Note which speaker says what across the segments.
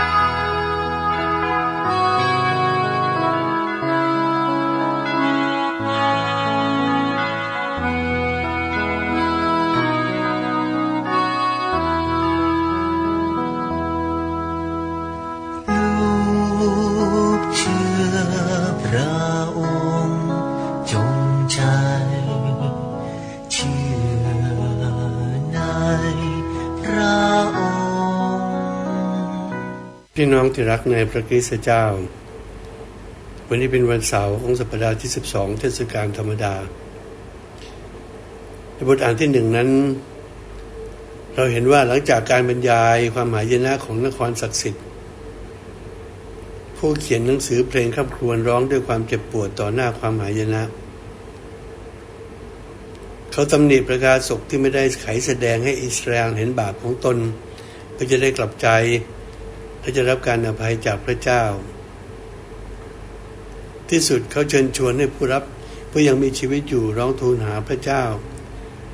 Speaker 1: Thank you. พี่น้องที่รักในพระคริสตเจ้า วันนี้เป็นวันเสาร์ของสัปดาห์ที่ 12 เทศกาลธรรมดา ในบทอ่านที่หนึ่งนั้น เราเห็นว่าหลังจากการบรรยายความหมายนะของนครศักดิ์สิทธิ์ ผู้เขียนหนังสือเพลงขับครวญร้องด้วยความเจ็บปวดต่อหน้าความหายนะ เขาตำหนิประกาศกที่ไม่ได้ไขแสดงให้อิสราเอลเห็นบาปของตนเพื่อจะได้กลับใจ และจะรับการอภัยจากพระเจ้า ที่สุดเขาเชิญชวนให้ผู้รับผู้ยังมีชีวิตอยู่ร้องทูลหาพระเจ้า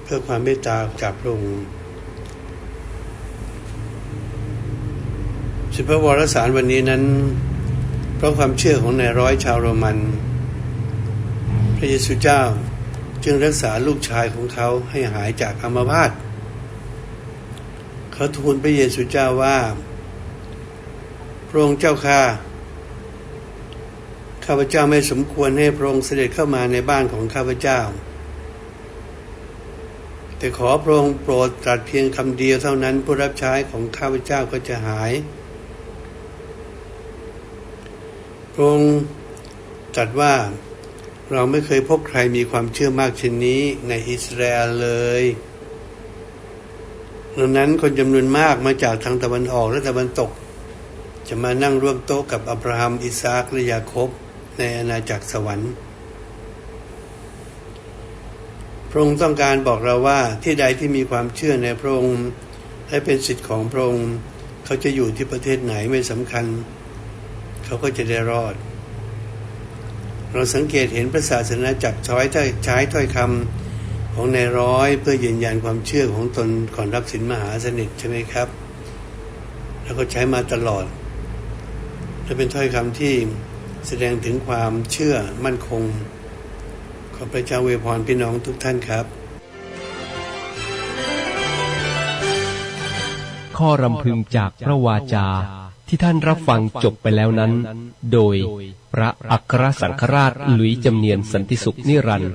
Speaker 1: เพื่อความเมตตาจากพระองค์สิพระวรสารวันนี้นั้น เพราะความเชื่อของนายร้อยชาวโรมัน พระเยซูเจ้าจึงรักษาลูกชายของเขาให้หายจากอัมพาตเขาทูลพระเยซูเจ้าว่า พระองค์เจ้าข้าข้าพเจ้าไม่สมควรให้พระองค์เสด็จเข้ามาในบ้านของข้าพเจ้า แต่ขอพระองค์โปรดตรัสเพียงคำเดียวเท่านั้นผู้รับใช้ของข้าพเจ้าก็จะหาย พระองค์ตรัสว่าเราไม่เคยพบใครมีความเชื่อมากเช่นนี้ในอิสราเอลเลยดังนั้นคนจำนวนมากมาจากทางตะวันออกและตะวันตก จะมานั่งร่วมโต๊ะกับอับราฮัมอิสาคและยาโคบในอาณาจักรสวรรค์ พระองค์ต้องการบอกเราว่าที่ใดที่มีความเชื่อในพระองค์และเป็นสิทธิ์ของพระองค์เขาจะอยู่ที่ประเทศไหนไม่สำคัญ เขาก็จะได้รอด เราสังเกตเห็นพระศาสนาจักรช้อยใช้ถ้อยคำของในร้อยเพื่อยืนยันความเชื่อของตนก่อนรับสินมหาสนิทใช่ไหมครับ แล้วก็ใช้มาตลอด และเป็นถ้อยคำที่แสดงถึงความเชื่อมั่นคง ขอพระเจ้าเวพรพี่น้องทุกท่านครับ
Speaker 2: ข้อรำพึงจากพระวาจาที่ท่านรับฟังจบไปแล้วนั้น โดยพระอัครสังฆราชหลุยจำเนียนสันติสุขนิรันดร์